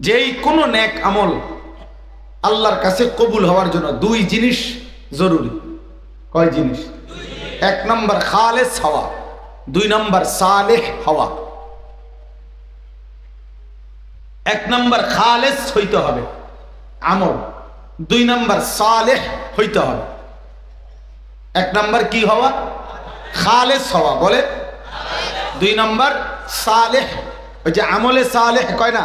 যেই কোনো ন্যাক আমল আল্লাহর কাছে কবুল হওয়ার জন্য দুই জিনিস জরুরি। কয় জিনিস? এক নম্বর খালেস হওয়া, দুই নম্বর সালেহ হওয়া। এক নম্বর খালেস হইতে হবে, আমল। দুই নম্বর সালেহ হইতে হবে। এক নম্বর কি হওয়া? খালেস হওয়া বলে দুই নম্বর সালেহ, ওই যে আমলে সালেহ কয় না?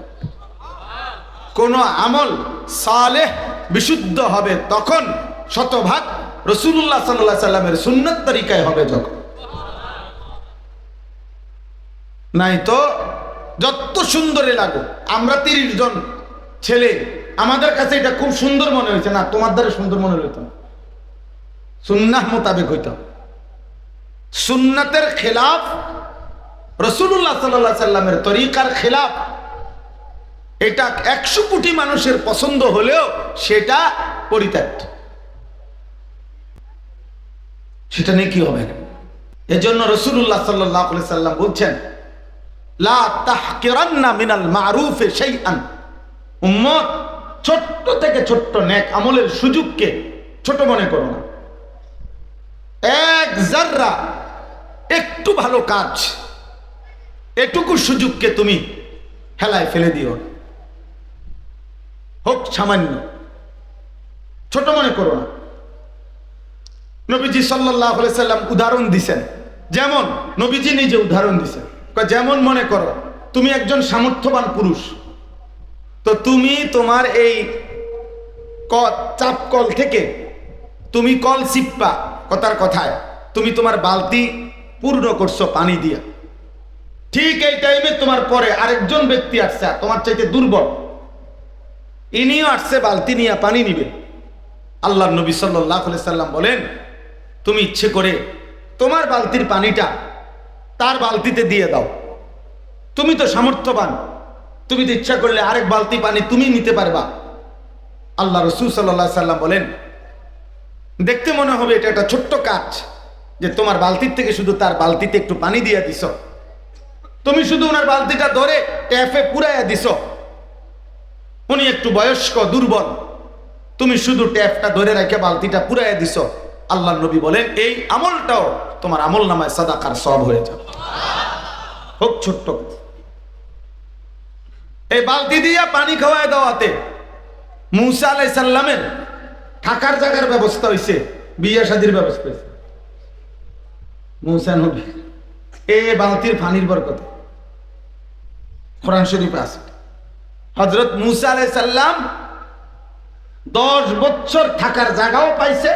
কোন আমল সালেহ বিশুদ্ধ হবে তখন শতভাগ রসুল্লাহ সাল্লাহ সাল্লামের সুন্নত তরিকায় হবে যখন। নাই তো যত সুন্দরে লাগো আমরা তিরিশ জন ছেলে, আমাদের কাছে এটা খুব সুন্দর মনে হয়েছে, না, তোমার দ্বারা সুন্দর মনে হইত সুন্নাহ মোতাবেক হইত। সুন্নাতের খেলাফ রসুল্লাহ সাল্লাহ সাল্লামের তরিকার খেলাফ এটা একশো কোটি মানুষের পছন্দ হলেও সেটা পরিত্যক্ত। সেটা নিয়ে কি হবে? এজন্য রসুল্লাহ সাল্লাহ সাল্লাম বলছেন ছোট্ট থেকে ছোট্ট নেক আমলের সুযোগকে ছোট মনে করো না। এক জাররা, একটু ভালো কাজ, এটুকু সুযোগকে তুমি হেলায় ফেলে দিও না। হোক সামান্য। ছোট মনে করো না। নবীজি সাল্লাহ সাল্লাম উদাহরণ দিছেন। যেমন নবীজি নিজে উদাহরণ দিছেন। যেমন মনে করো, তুমি একজন সামর্থ্যবান পুরুষ। তো তুমি তোমার এই চাপ কল থেকে তুমি কল চিপ্পা কথার কথায়, তুমি তোমার বালতি পূর্ণ করছ পানি দিয়া। ঠিক এই টাইমে তোমার পরে আরেকজন ব্যক্তি আসছে তোমার চাইতে দুর্বল। ইনিও আসছে, বালতি নিয়ে পানি নিবে। আল্লাহ নবী সাল্লাহ সাল্লাম বলেন, তুমি ইচ্ছে করে তোমার বালতির পানিটা তার বালতিতে দিয়ে দাও। তুমি তো সামর্থ্যবান, তুমি তো ইচ্ছা করলে আরেক বালতি পানি তুমি নিতে পারবা। আল্লাহ রসুল সাল্লাহ সাল্লাম বলেন, দেখতে মনে হবে এটা একটা ছোট্ট কাজ যে তোমার বালতির থেকে শুধু তার বালতিতে একটু পানি দিয়ে দিছ। তুমি শুধু ওনার বালতিটা ধরে ট্যাপে পুরাইয়া দিছ। উনি একটু বয়স্ক, দুর্বল। তুমি শুধু ট্যাপটা ধরে রেখে বালতিটা পুরাই দিছ। আল্লাহ নবী বলেন, এই আমলটাও তোমার আমল নামায় সাদাকার সব হয়ে যাবে। হোক ছোট্ট এই বালতি দিয়া পানি খাওয়ায় দেওয়াতে মুসা আলাই সাল্লামের থাকার জায়গার ব্যবস্থা হয়েছে বিয়ে শাদির ব্যবস্থা হয়েছে মুসা নবী, এ বালতির পানির বরকতে কোরআন শরীফে আছে। হজরত মুসা আলাই সাল্লাম দশ বছর থাকার জায়গাও পাইছে,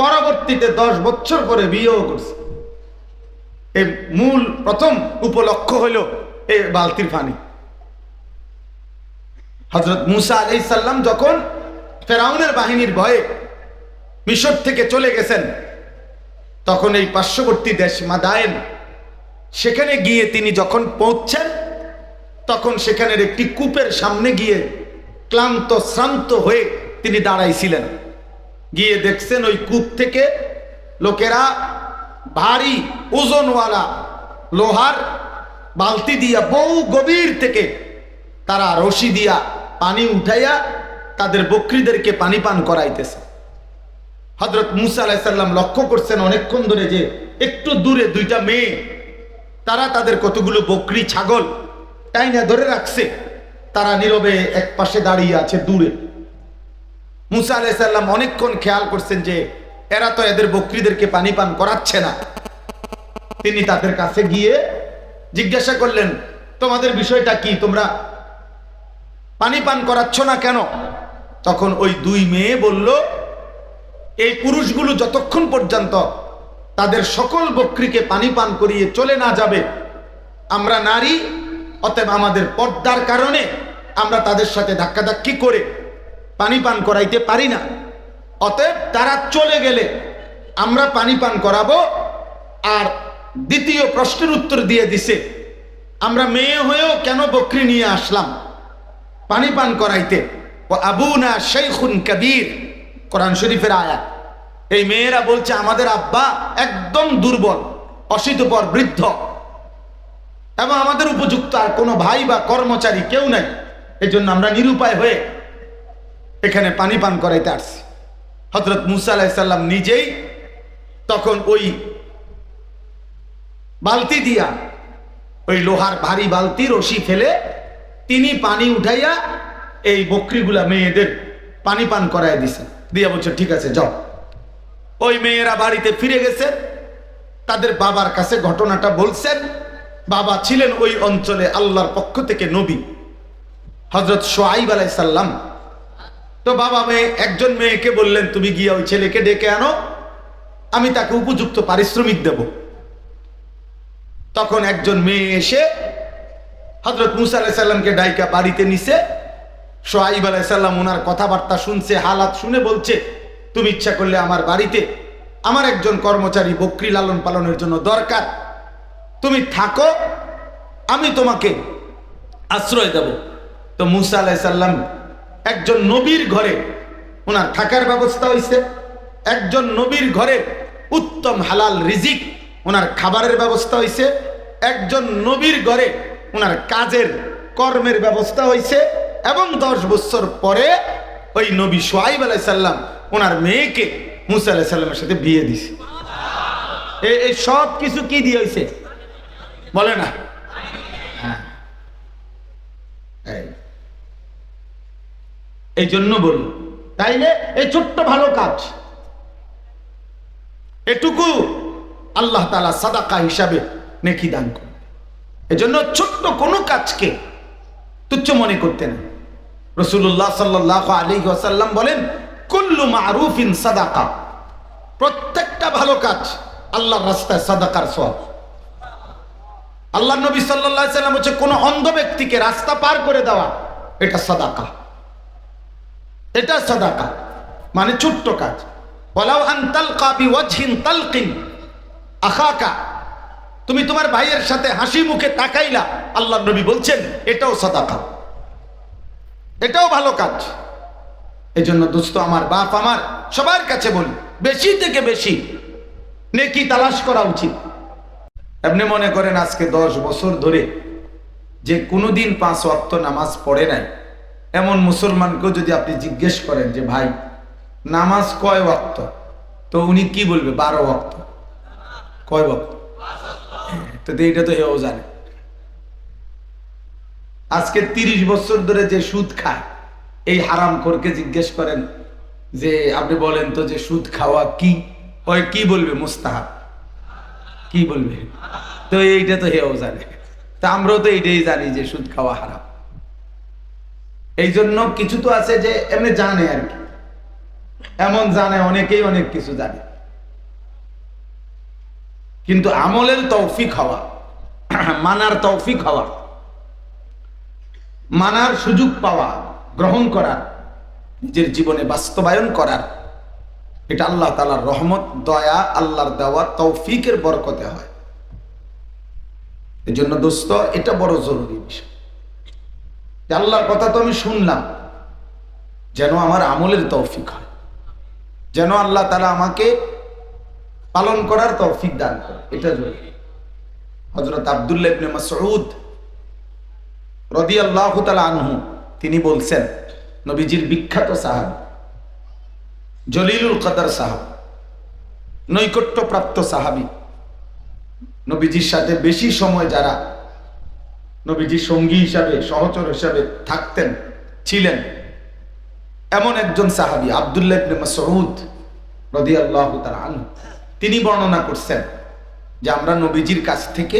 পরবর্তীতে দশ বছর পরে বিয়েও করছে। এই মূল প্রথম উপলক্ষ হইল এই বালতির পানি। হজরত মুসা আলাই সাল্লাম যখন ফেরাউনের বাহিনীর ভয়ে মিশর থেকে চলে গেছেন, তখন এই পার্শ্ববর্তী দেশ মাদায়েন, সেখানে গিয়ে তিনি যখন পৌঁছছেন তখন সেখানের একটি কূপের সামনে গিয়ে ক্লান্ত, শ্রান্ত হয়ে তিনি দাঁড়াইছিলেন। গিয়ে দেখছেন ওই কূপ থেকে লোকেরা ভারী ওজনওয়ালা লোহার বালতি দিয়া বহু গভীর থেকে তারা রশি দিয়া পানি উঠাইয়া তাদের বকরিদেরকে পানি পান করাইতেছে। হজরত মুসা আলাইসাল্লাম লক্ষ্য করছেন অনেকক্ষণ ধরে যে একটু দূরে দুইটা মেয়ে, তারা তাদের কতগুলো বকরি, ছাগল টাইনা ধরে রাখছে। তারা নীরবে এক পাশে দাঁড়িয়ে আছে দূরে। মুসা আলাইসাল্লাম অনেকক্ষণ খেয়াল করছেন যে এরা তো এদের বকরিদেরকে পানি পান করাচ্ছে না। তিনি তাদের কাছে গিয়ে জিজ্ঞাসা করলেন, তোমাদের বিষয়টা কি? তোমরা পানি পান করাচ্ছ না কেন? তখন ওই দুই মেয়ে বলল, এই পুরুষগুলো যতক্ষণ পর্যন্ত তাদের সকল বকরিকে পানি পান করিয়ে চলে না যাবে, আমরা নারী অতএব আমাদের পর্দার কারণে আমরা তাদের সাথে ধাক্কাধাক্কি করে পানি পান করাইতে পারি না। অতএব তারা চলে গেলে আমরা পানি পান করাবো। আর দ্বিতীয় প্রশ্নের উত্তর দিয়ে দিছে, আমরা মেয়ে হয়েও কেন বকরি নিয়ে আসলাম পানি পান করাইতে? ও আবু আবুনা শেখুন কবির, কোরআন শরীফের আয়া এই মেয়েরা বলছে, আমাদের আব্বা একদম দুর্বল, অশীতপর, বৃদ্ধ। এবং আমাদের উপযুক্ত আর কোনো ভাই বা কর্মচারী কেউ নাই। এই জন্য আমরা নিরুপায় হয়ে এখানে পানি পান করাইতে আসছি। হজরত মুসা আলাহিসাল্লাম নিজেই তখন ওই বালতি দিয়া, ওই লোহার ভারী বালতি রশি ফেলে তিনি পানি উঠাইয়া এই বকরিগুলা মেয়েদের পানি পান করাই দিছে। দিয়া বলছে, ঠিক আছে, যাও। ওই মেয়েরা বাড়িতে ফিরে গেছে। তাদের বাবার কাছে ঘটনাটা বলছেন। বাবা ছিলেন ওই অঞ্চলে আল্লাহর পক্ষ থেকে নবী হজরত সোয়াইব আলাইসাল্লাম তো বাবা মেয়ে, একজন মেয়েকে বললেন, তুমি গিয়ে ওই ছেলেকে ডেকে আনো, আমি তাকে উপযুক্ত পারিশ্রমিক দেব। তখন একজন মেয়ে এসে হজরত মুসা আলাইসাল্লামকে ডাইকা বাড়িতে নিছে। সোহাইব আলাইসাল্লাম ওনার কথাবার্তা শুনছে, হালাত শুনে বলছে, তুমি ইচ্ছা করলে আমার বাড়িতে আমার একজন কর্মচারী বকরি লালন পালনের জন্য দরকার তুমি থাকো, আমি তোমাকে আশ্রয় দেব। তো মুসা আলাইসাল্লাম একজন নবীর ঘরে ওনার থাকার ব্যবস্থা হয়েছে একজন নবীর ঘরে উত্তম হালাল রিজিক ওনার খাবারের ব্যবস্থা হয়েছে একজন নবীর ঘরে ওনার কাজের কর্মের ব্যবস্থা হয়েছে এবং দশ বছর পরে ওই নবী সোহাইব আলাইসাল্লাম ওনার মেয়েকে মুসা আলাইসাল্লামের সাথে বিয়ে দিছে। এই সব কিছু কি দিয়ে হয়েছে বলে না। হ্যাঁ। এই। জন্য বলল তাইলে এই ছোট্ট ভালো কাজ। এটুকু আল্লাহ তালা সাদাকা হিসাবে নেকি দান করবে এজন্য ছোট্ট কোনো কাজকে তুচ্ছ মনে করতে না। রসুল্লাহ সাল্লাহ আলী আসাল্লাম বলেন, কুল্লু মারুফিন সাদাকা। প্রত্যেকটা ভালো কাজ আল্লাহর রাস্তায় সাদাকার সব আল্লাহ নবী সাল্লাহ সাল্লাম হচ্ছে কোনো অন্ধ ব্যক্তিকে রাস্তা পার করে দেওয়া, এটা সাদাকা। এটা সাদাকা মানে ছোট্ট কাজ। বলাও আন তালকা ওয়াজহিন তালকিন, আখাকা, তুমি তোমার ভাইয়ের সাথে হাসি মুখে তাকাইলা, আল্লাহ নবী বলছেন, এটাও সাদাকা। এটাও ভালো কাজ। এই জন্য দোস্ত আমার বাপ আমার সবার কাছে বলি, বেশি থেকে বেশি নেকি তালাশ করা উচিত। এমনি মনে করেন আজকে দশ বছর ধরে যে কোনোদিন পাঁচ ওয়াক্ত নামাজ পড়ে নাই? এমন মুসলমানকেও যদি আপনি জিজ্ঞেস করেন যে, ভাই, নামাজ কয় ওয়াক্ত? তো উনি কি বলবে? বারো ওয়াক্ত। কয় ওয়াক্ত? তো এইটা তো হেও জানে। আজকে তিরিশ বছর ধরে যে সুদ খায়, এই হারাম করকে জিজ্ঞেস করেন যে, আপনি বলেন তো যে সুদ খাওয়া কি? ওই কি বলবে? মুস্তাহাব। কি বলবে? তো এইটা তো হেও জানে। তা আমরাও তো এইটাই জানি যে সুদ খাওয়া হারাম। এই জন্য কিছু তো আছে যে এমনি জানে আর কি। এমন জানে, অনেকেই অনেক কিছু জানে। কিন্তু আমলের তৌফিক হওয়া, মানার তৌফিক হওয়া, মানার সুযোগ পাওয়া, গ্রহণ করার নিজের জীবনে বাস্তবায়ন করার এটা আল্লাহ তালার রহমত, দয়া, আল্লাহর দেওয়া, তৌফিকের বরকতে হয়। এই জন্য দোস্ত, এটা বড় জরুরি বিষয়। আল্লাহর কথা তো আমি শুনলাম, যেন আমার আমলের তৌফিক হয়। যেন আল্লাহ তালা আমাকে পালন করার তৌফিক দান করে। এটা জরুরি। হজরত আবদুল্লাহ ইবনে মাসউদ আল্লাহ তালা আনহু, তিনি বলছেন, নবীজির বিখ্যাত সাহাব জলিলুল কদর সাহাব, নৈকট্যপ্রাপ্ত সাহাবী। নবীজির সাথে বেশি সময় যারা নবীজির সঙ্গী হিসাবে, সহচর হিসাবে থাকতেন, ছিলেন, এমন একজন সাহাবী, আবদুল্লাহ ইবনে মাসউদ আনহু। তিনি বর্ণনা করছেন যে আমরা নবীজির কাছ থেকে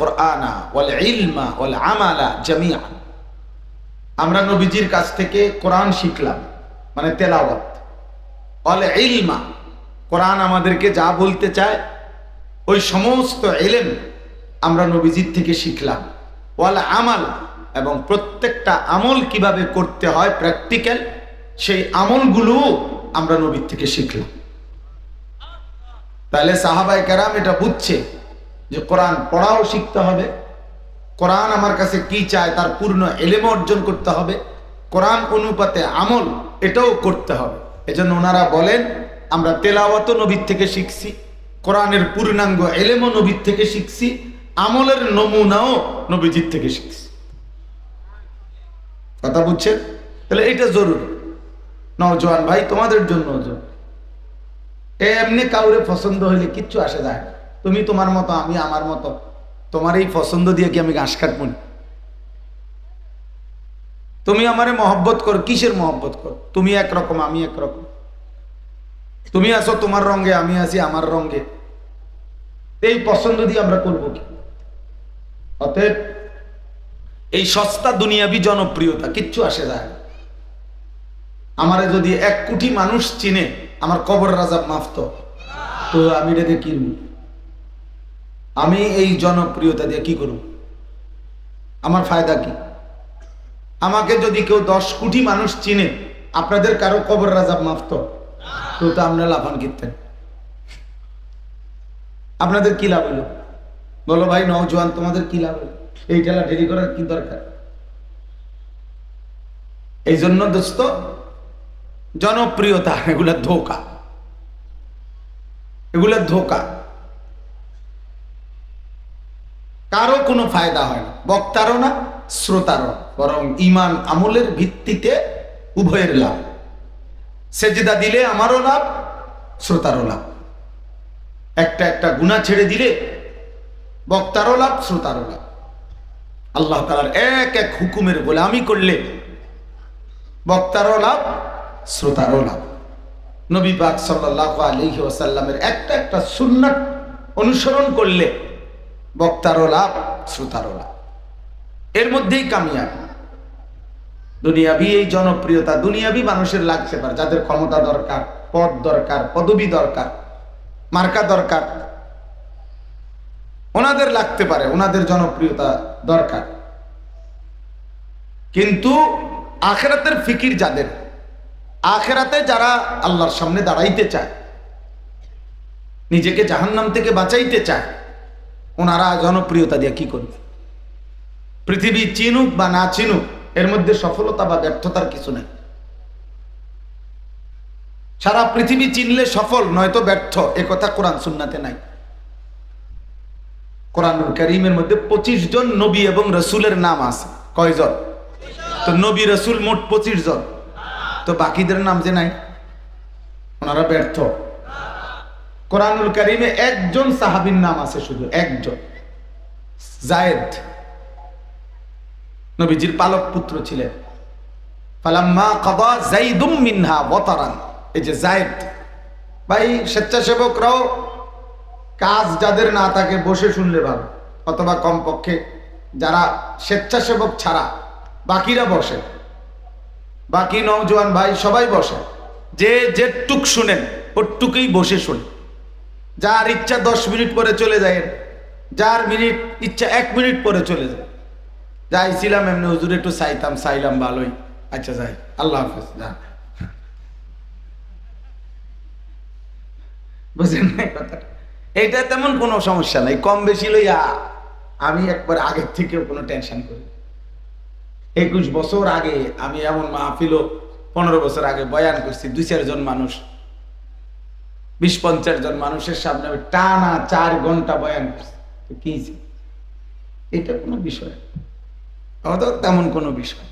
কোরআনা ইলমা আমরা নবীজির কাছ থেকে কোরআন শিখলাম। মানে তেলাওয়াত। ওয়াল ইলমা, কোরআন আমাদেরকে যা বলতে চায়, ওই সমস্ত এলেম আমরা নবীজির থেকে শিখলাম। ওয়াল আমাল, এবং প্রত্যেকটা আমল কীভাবে করতে হয় প্র্যাকটিক্যাল, সেই আমলগুলো আমরা নবীর থেকে শিখলাম। তাহলে সাহাবাই কেরাম এটা বুঝছে যে কোরআন পড়াও শিখতে হবে। কোরআন আমার কাছে কি চায় তার পূর্ণ এলেম অর্জন করতে হবে। কোরআন অনুপাতে আমল, এটাও করতে হবে। এজন্য ওনারা বলেন, আমরা তেলাওয়াত নবীর থেকে শিখছি, কোরআনের পূর্ণাঙ্গ এলেমও নবীর থেকে শিখছি, আমলের নমুনাও নবীজির থেকে শিখছি। কথা বুঝছেন? তাহলে এটা জরুরি। নজওয়ান ভাই, তোমাদের জন্য এমনি কাউরে পছন্দ হইলে কিচ্ছু আসে যায়। তুমি তোমার মতো, আমি আমার মতো। তোমার এই পছন্দ দিয়ে কি আমি ঘাস কাটবো না? তুমি আমারে মহব্বত করো, কিসের মহব্বত করো? তুমি একরকম, আমি একরকম। তুমি আসো তোমার রঙে, আমি আছি আমার রঙে। এই পছন্দ দিয়ে আমরা করব কি? অতএব এই সস্তা দুনিয়াবি জনপ্রিয়তা কিচ্ছু আসে যায় না। আমারে যদি এক কোটি মানুষ চিনে, আমার কবর রাজা মাফত তো। আমি এটাকে কিনব আমি এই জনপ্রিয়তা দিয়ে কি করব? আমার ফায়দা কি? আমাকে যদি কেউ দশ কোটি মানুষ চিনে, আপনাদের কারও কবর রাজা মাফত তো? তো আমরা লাফান কিনতেন আপনাদের কি লাভ হলো বলো ভাই, নওজোয়ান, তোমাদের কি লাভ হলো এই ঠেলা ঢেরি করার কি দরকার? এই জন্য দোস্ত, জনপ্রিয়তা, এগুলা ধোকা। এগুলা ধোকা। কারও কোনো ফায়দা হয় না। বক্তারও না শ্রোতারও না। বরং ইমান আমলের ভিত্তিতে উভয়ের লাভ। সেজদা দিলে আমারও লাভ, শ্রোতারও লাভ। একটা একটা গুণা ছেড়ে দিলে বক্তারও লাভ, শ্রোতারও লাভ। আল্লাহ তালার এক এক হুকুমের গোলামি করলে বক্তারও লাভ, শ্রোতারও লাভ। নবী পাক সাল্লাহ আলহি ওসাল্লামের একটা একটা সুন্নাত অনুসরণ করলে বক্তারও লাভ, শ্রোতারও লাভ। এর মধ্যেই কামিয়াব। দুনিয়াবি এই জনপ্রিয়তা, দুনিয়াবি মানুষের লাগছে পারে যাদের ক্ষমতা দরকার, পদ দরকার, পদবি দরকার, মার্কা দরকার। ওনাদের লাগতে পারে, ওনাদের জনপ্রিয়তা দরকার। কিন্তু আখেরাতের ফিকির যাদের? আখেরাতে যারা আল্লাহর সামনে দাঁড়াইতে চায়, নিজেকে জাহান্নাম থেকে বাঁচাইতে চায়, ওনারা জনপ্রিয়তা দিয়ে কি করবে? পৃথিবী চিনুক বা না চিনুক, এর মধ্যে সফলতা বা ব্যর্থতার কিছু নেই। সারা পৃথিবী চিনলে সফল, নয়তো ব্যর্থ, এ কথা কোরআন সুন্নাতে নাই। কোরআনুল করিমের মধ্যে পঁচিশ জন নবী এবং রসুলের নাম আছে। কয়জন? তো নবী, রসুল মোট পঁচিশ জন। তো বাকিদের নাম যে নাই? ওনারা ব্যর্থ। কোরআনুল করিমে একজন সাহাবীর নাম আছে শুধু, একজন। জায়েদ। নবীজির পালক পুত্র ছিলেন। ফালাম্মা কাদা জাইদুম মিনহা ওয়াতারান। এই যে জায়েদ ভাই স্বেচ্ছাসেবকরাও কাজ যাদের না থাকে বসে শুনলে ভালো, অথবা কমপক্ষে যারা স্বেচ্ছাসেবক ছাড়া বাকিরা বসে। বাকি নওজোয়ান ভাই সবাই বসে। যে যেটুক শুনেন, ওটুকুই বসে শুনে। যার ইচ্ছা দশ মিনিট পরে চলে যায়, যার মিনিট, ইচ্ছা এক মিনিট পরে চলে যায়। যাইছিলাম এমনি হুজুর একটু চাইতাম, চাইলাম ভালোই। আচ্ছা যাই। আল্লাহ হাফেজ, যা। বুঝলেন না কথাটা? এটা তেমন কোনো সমস্যা নাই, কম বেশি লইয়া আমি একবার আগের থেকেও কোনো টেনশন করি একুশ বছর আগে আমি এমন মাহফিলও পনেরো বছর আগে বয়ান করছি, দুই চারজন মানুষ, বিশ পঞ্চাশ জন মানুষের সামনে টানা চার ঘণ্টা বয়ান করছি। কি এটা কোনো বিষয় অত তেমন কোনো বিষয়।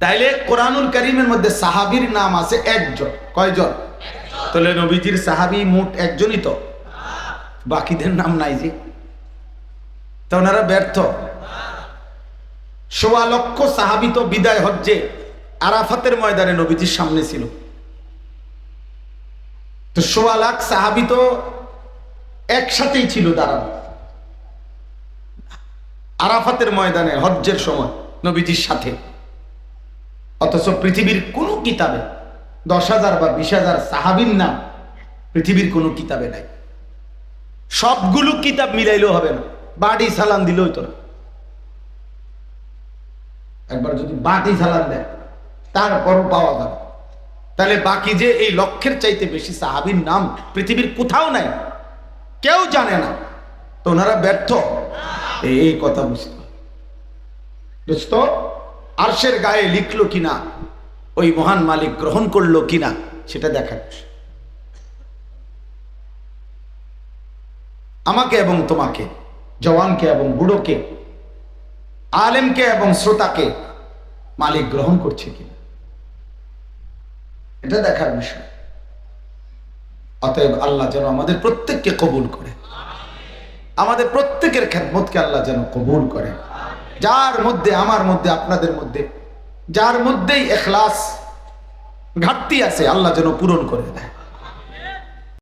তাইলে কোরআনুল করিমের মধ্যে সাহাবীর নাম আছে একজন। কয়জন? তাহলে নবীজির সাহাবী মোট একজনই তো। বাকিদের নাম নাই যে। তা ওনারা ব্যর্থ। সোয়া লক্ষ সাহাবি তো বিদায় হজ্জে। আরাফাতের ময়দানে নবীজির সামনে ছিল। তো সোয়া লাখ সাহাবি তো একসাথেই ছিল দাঁড়ানো। আরাফাতের ময়দানে হজ্জের সময় নবীজির সাথে। অথচ পৃথিবীর কোনো কিতাবে দশ হাজার বা বিশ হাজার সাহাবিন নাম পৃথিবীর কোনো কিতাবে নাই। সবগুলো কিতাব মিলাইলেও হবে না বাড়ি সালান দিলেও তো না। একবার যদি বাটি সালান দেয়, তারপরও পাওয়া যাবে। তাহলে বাকি যে এই লক্ষ্যের চাইতে বেশি সাহাবির নাম পৃথিবীর কোথাও নাই, কেউ জানে না। তো ওনারা ব্যর্থ। এই কথা বুঝতে। হবে। দোস্ত আরশের গায়ে লিখলো কিনা, ওই মহান মালিক গ্রহণ করল কিনা, সেটা দেখার আমাকে এবং তোমাকে, জওয়ানকে এবং বুড়োকে, আলেমকে এবং শ্রোতাকে মালিক গ্রহণ করছে কিনা, এটা দেখার বিষয়। অতএব আল্লাহ যেন আমাদের প্রত্যেককে কবুল করে। আমাদের প্রত্যেকের খেদমতকে আল্লাহ যেন কবুল করে। যার মধ্যে, আমার মধ্যে, আপনাদের মধ্যে, যার মধ্যেই এখলাস ঘাটতি আছে, আল্লাহ যেন পূরণ করে দেয়।